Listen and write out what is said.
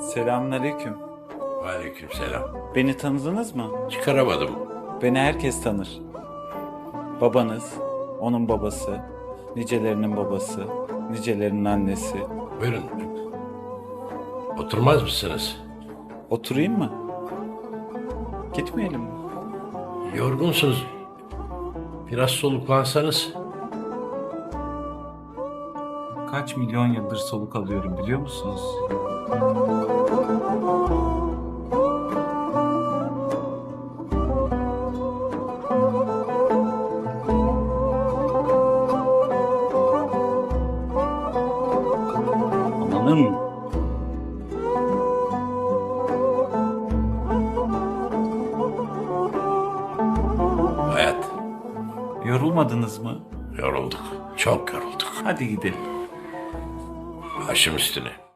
Selamünaleyküm. Aleykümselam. Beni tanıdınız mı? Çıkaramadım. Beni herkes tanır. Babanız, onun babası, nicelerinin babası, nicelerinin annesi. Buyurun. Oturmaz mısınız? Oturayım mı? Gitmeyelim mi? Yorgunsunuz. Biraz soluklansanız. Kaç milyon yıldır soluk alıyorum biliyor musunuz? Mı? Hayat. Yorulmadınız mı? Yorulduk. Çok yorulduk. Hadi gidelim. Başım üstüne.